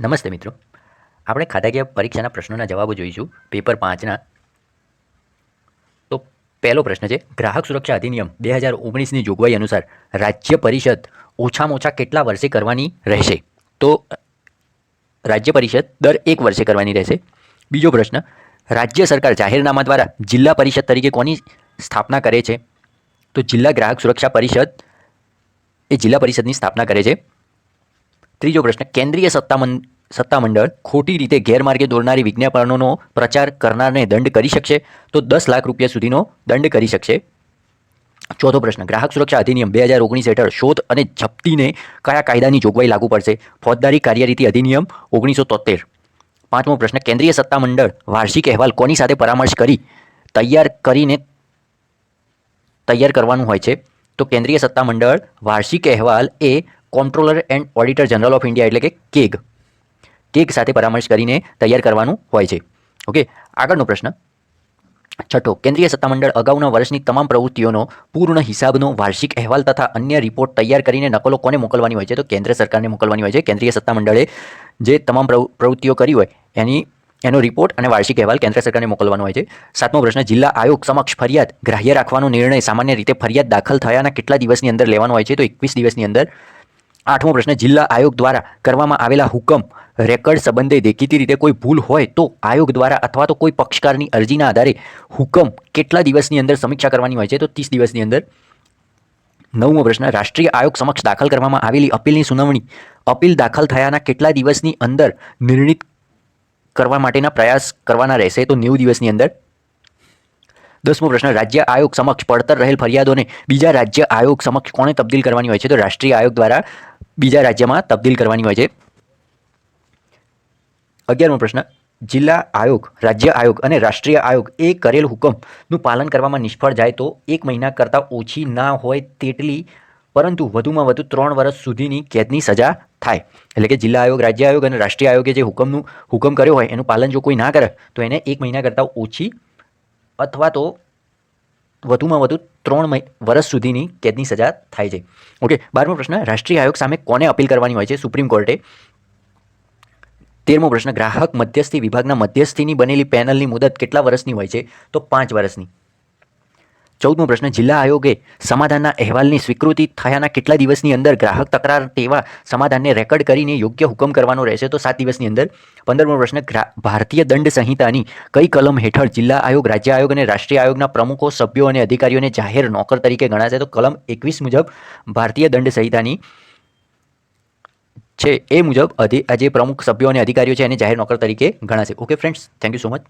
નમસ્તે મિત્રો. આપણે ખાતાકીય પરીક્ષાના પ્રશ્નોના જવાબો જોઈશું. પેપર પાંચના. તો પહેલો પ્રશ્ન છે, ગ્રાહક સુરક્ષા અધિનિયમ બે હજાર ઓગણીસની જોગવાઈ અનુસાર રાજ્ય પરિષદ ઓછામાં ઓછા કેટલા વર્ષે કરવાની રહેશે? તો રાજ્ય પરિષદ દર એક વર્ષે કરવાની રહેશે. બીજો પ્રશ્ન, રાજ્ય સરકાર જાહેરનામા દ્વારા જિલ્લા પરિષદ તરીકે કોની સ્થાપના કરે છે? તો જિલ્લા ગ્રાહક સુરક્ષા પરિષદ એ જિલ્લા પરિષદની સ્થાપના કરે છે. ત્રીજો પ્રશ્ન, કેન્દ્રીય સત્તામં સત્તામંડળ ખોટી રીતે ગેરમાર્ગે દોરનારી વિજ્ઞાપનોનો પ્રચાર કરનારને દંડ કરી શકશે? તો દસ લાખ રૂપિયા સુધીનો દંડ કરી શકશે. ચોથો પ્રશ્ન, ગ્રાહક સુરક્ષા અધિનિયમ બે હજાર ઓગણીસ હેઠળ શોધ અને જપ્તીને કયા કાયદાની જોગવાઈ લાગુ પડશે? ફોજદારી કાર્યરીતિ અધિનિયમ ઓગણીસો તોતેર પાંચમો પ્રશ્ન, કેન્દ્રીય સત્તામંડળ વાર્ષિક અહેવાલ કોની સાથે પરામર્શ કરી? તૈયાર કરીને તૈયાર કરવાનું હોય છે. તો કેન્દ્રીય સત્તામંડળ વાર્ષિક અહેવાલ એ controller and auditor general of India એટલે કે કેગ. કેગ સાથે પરામર્શ કરીને તૈયાર કરવાનું હોય છે. ઓકે આગળનો પ્રશ્ન. છઠ્ઠો, કેન્દ્રીય સત્તામંડળ અગાઉના વર્ષની તમામ પ્રવૃત્તિઓનો પૂર્ણ હિસાબનો વાર્ષિક અહેવાલ તથા અન્ય રિપોર્ટ તૈયાર કરીને નકલો કોને મોકલવાની હોય છે? તો કેન્દ્ર સરકારને મોકલવાની હોય છે. કેન્દ્રીય સત્તામંડળે જે તમામ પ્રવૃ- પ્રવૃત્તિઓ કરી હોય, એની, એનો રિપોર્ટ અને વાર્ષિક અહેવાલ કેન્દ્ર સરકારને મોકલવાનો હોય છે. સાતમો પ્રશ્ન, જિલ્લા આયોગ સમક્ષ ફરિયાદ ગ્રાહ્ય રાખવાનો નિર્ણય સામાન્ય રીતે ફરિયાદ દાખલ થયાના કેટલા દિવસની અંદર લેવાનો હોય છે? તો એકવીસ દિવસની અંદર આઠમો પ્રશ્ન, જિલ્લા આયોગ દ્વારા કરવામાં આવેલા હુકમ રેકર્ડ સંબંધે દેખીતી રીતે કોઈ ભૂલ હોય તો આયોગ દ્વારા અથવા તો કોઈ પક્ષકારની અરજીના આધારે હુકમ કેટલા દિવસની અંદર સમીક્ષા કરવાની હોય છે? તો ત્રીસ દિવસની અંદર. નવમો પ્રશ્ન, રાષ્ટ્રીય આયોગ સમક્ષ દાખલ કરવામાં આવેલી અપીલની સુનાવણી. અપીલ દાખલ થયાના કેટલા દિવસની અંદર નિર્ણિત કરવા માટેના પ્રયાસ કરવાના રહેશે? તો નેવું દિવસની અંદર. દસમો પ્રશ્ન, રાજ્ય આયોગ સમક્ષ પડતર રહેલ ફરિયાદોને બીજા રાજ્ય આયોગ સમક્ષ કોણે તબદીલ કરવાની હોય છે? તો રાષ્ટ્રીય આયોગ દ્વારા બીજા રાજ્યમાં તબદીલ કરવાની હોય છે. અગિયારમો પ્રશ્ન, જિલ્લા આયોગ, રાજ્ય આયોગ અને રાષ્ટ્રીય આયોગ એ કરેલ હુકમનું પાલન કરવામાં નિષ્ફળ જાય તો એક મહિના કરતાં ઓછી ના હોય તેટલી, પરંતુ વધુમાં વધુ ત્રણ વર્ષ સુધીની કેદની સજા થાય. એટલે કે જિલ્લા આયોગ, રાજ્ય આયોગ અને રાષ્ટ્રીય આયોગે જે હુકમનું, હુકમ કર્યો હોય એનું પાલન જો કોઈ ના કરે, તો એને એક મહિના કરતાં ઓછી અથવા તો વધુમાં વધુ ત્રણ વર્ષ સુધીની કેદની સજા થાય છે. ઓકે બારમો પ્રશ્ન, રાષ્ટ્રીય આયોગ સામે કોને અપીલ કરવાની હોય છે? સુપ્રીમ કોર્ટે તેરમો પ્રશ્ન, ગ્રાહક મધ્યસ્થી વિભાગના મધ્યસ્થીની બનેલી પેનલની મુદત કેટલા વર્ષની હોય છે? તો પાંચ વર્ષની. ચૌદમો પ્રશ્ન, જિલ્લા આયોગે સમાધાનના અહેવાલની સ્વીકૃતિ થયાના કેટલા દિવસની અંદર ગ્રાહક તકરાર તેવા સમાધાનને રેકોર્ડ કરીને યોગ્ય હુકમ કરવાનો રહેશે? તો સાત દિવસની અંદર. પંદરમો પ્રશ્ન ભારતીય દંડ સંહિતાની કઈ કલમ હેઠળ જિલ્લા આયોગ, રાજ્ય આયોગ અને રાષ્ટ્રીય આયોગના પ્રમુખો, સભ્યો અને અધિકારીઓને જાહેર નોકર તરીકે ગણાશે? તો કલમ એકવીસ મુજબ ભારતીય દંડ સંહિતાની છે એ મુજબ અધિ આ પ્રમુખ, સભ્યો અને અધિકારીઓ છે એને જાહેર નોકર તરીકે ગણાશે. Okay friends thank you so much